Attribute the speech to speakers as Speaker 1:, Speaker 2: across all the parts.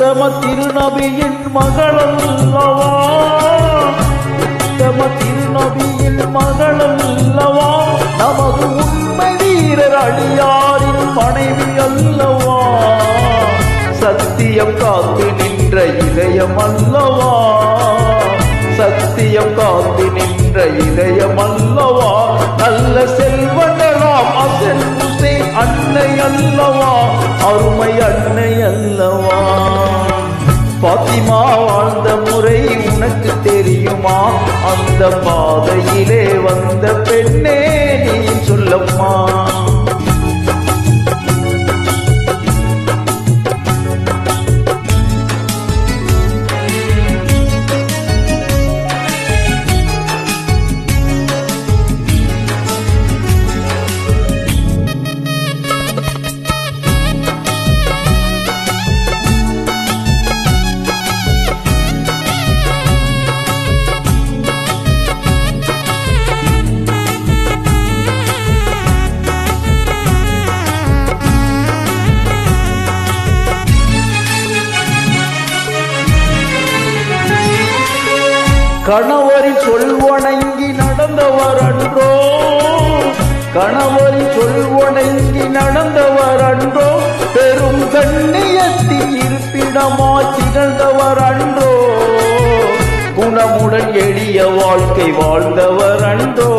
Speaker 1: உத்தம திருநபியின் மகளல்லவா? உத்தம திருநபியின் மகளல்லவா? நமது உண்மை வீரர் அடியாரின் மனைவி அல்லவா? சத்தியம் காத்து நின்ற இதயம் அல்லவா? சத்தியம் காத்து நின்ற இதயம் அல்லவா? நல்ல செல்வங்களாம் அசல் அன்னை அல்லவா? அருமை அன்னை அல்லவா? பாத்திமா வாழ்ந்த முறை உனக்கு தெரியுமா? அந்த பாதையிலே வந்த பெண்ணே கணவரின் சொல்வணங்கி நடந்தவர் அன்றோ? கணவரின் சொல்வணங்கி நடந்தவர் அன்றோ? பெரும் கண்ணியத்தில் இருப்பிடமா திகழ்ந்தவர் அன்றோ? குணமுடன் எளிய வாழ்க்கை வாழ்ந்தவர் அன்றோ?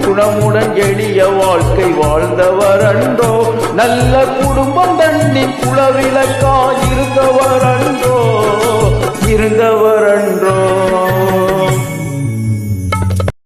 Speaker 1: குணமுடன் எளிய வாழ்க்கை வாழ்ந்தவர் அன்றோ? நல்ல குடும்பம் தண்ணி குளவிளக்காய் இருந்தவர் அன்றோ? இருந்தவர் அன்றோ?